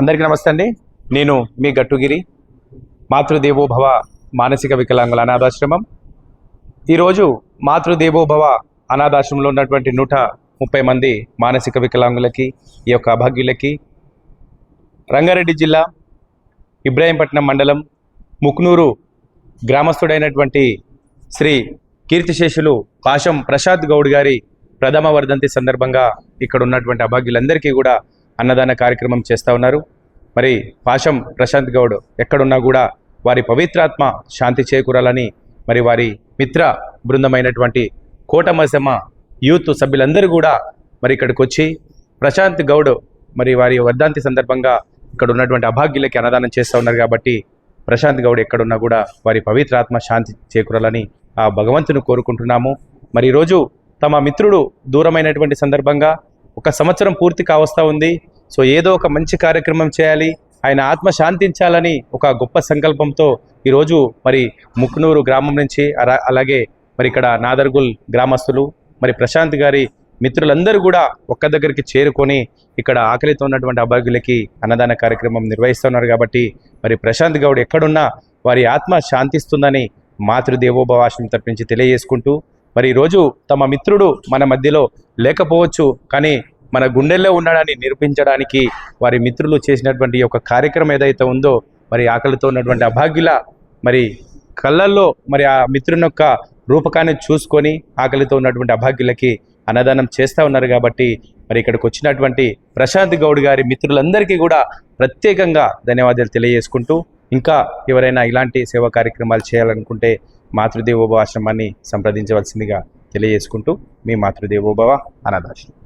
అందరికీ నమస్తే అండి. నేను మీ గట్టుగిరి మాతృదేవోభవ మానసిక వికలాంగుల అనాథాశ్రమం. ఈరోజు మాతృదేవోభవ అనాథాశ్రమంలో ఉన్నటువంటి నూట ముప్పై మంది మానసిక వికలాంగులకి ఈ యొక్క అభాగ్యులకి రంగారెడ్డి జిల్లా ఇబ్రాహీంపట్నం మండలం ముక్నూరు గ్రామస్తుడైనటువంటి శ్రీ కీర్తిశేషులు పాశం ప్రసాద్ గౌడ్ గారి ప్రథమ వర్ధంతి సందర్భంగా ఇక్కడ ఉన్నటువంటి అభాగ్యులందరికీ కూడా అన్నదాన కార్యక్రమం చేస్తూ ఉన్నారు. మరి పాశం ప్రశాంత్ గౌడ్ ఎక్కడున్నా కూడా వారి పవిత్రాత్మ శాంతి చేకూరాలని మరి వారి మిత్ర బృందమైనటువంటి కోటమసమ్మ యూత్ సభ్యులందరూ కూడా మరి ఇక్కడికి వచ్చి ప్రశాంత్ గౌడ్ మరి వారి వర్ధాంతి సందర్భంగా ఇక్కడ ఉన్నటువంటి అభాగ్యులకి అన్నదానం చేస్తూ ఉన్నారు కాబట్టి ప్రశాంత్ గౌడ్ ఎక్కడున్నా కూడా వారి పవిత్రాత్మ శాంతి చేకూరాలని ఆ భగవంతుని కోరుకుంటున్నాము. మరి ఈరోజు తమ మిత్రుడు దూరమైనటువంటి సందర్భంగా ఒక సంవత్సరం పూర్తి కావస్తా ఉంది. సో ఏదో ఒక మంచి కార్యక్రమం చేయాలి. ఆయన ఆత్మ శాంతించాలని ఒక గొప్ప సంకల్పంతో ఈరోజు మరి ముక్నూరు గ్రామం నుంచి అలా- అలాగే మరి ఇక్కడ నాదర్గుల్ గ్రామస్తులు మరి ప్రశాంత్ గారి మిత్రులందరూ కూడా ఒక్క దగ్గరికి చేరుకొని ఇక్కడ ఆకలితో ఉన్నటువంటి అభాగ్యులకి అన్నదాన కార్యక్రమం నిర్వహిస్తున్నారు కాబట్టి మరి ప్రశాంత్ గౌడ్ ఎక్కడున్నా వారి ఆత్మ శాంతిస్తుందని మాతృదేవోభవాషం తరపించి తెలియజేసుకుంటూ మరి ఈరోజు తమ మిత్రుడు మన మధ్యలో లేకపోవచ్చు కానీ మన గుండెల్లో ఉన్నాడని నిరూపించడానికి వారి మిత్రులు చేసినటువంటి ఒక యొక్క కార్యక్రమం ఏదైతే ఉందో మరి ఆకలితో ఉన్నటువంటి అభాగ్యుల మరి కళ్ళల్లో మరి ఆ మిత్రుని యొక్క రూపకాన్ని చూసుకొని ఆకలితో ఉన్నటువంటి అభాగ్యులకి అన్నదానం చేస్తూ ఉన్నారు కాబట్టి మరి ఇక్కడికి వచ్చినటువంటి ప్రశాంత్ గౌడ్ గారి మిత్రులందరికీ కూడా ప్రత్యేకంగా ధన్యవాదాలు తెలియజేసుకుంటూ ఇంకా ఎవరైనా ఇలాంటి సేవా కార్యక్రమాలు చేయాలనుకుంటే మాతృదేవోభవ ఆశ్రమాన్ని సంప్రదించవలసిందిగా తెలియజేసుకుంటూ మీ మాతృదేవోభవ అనాథాశ్రమం.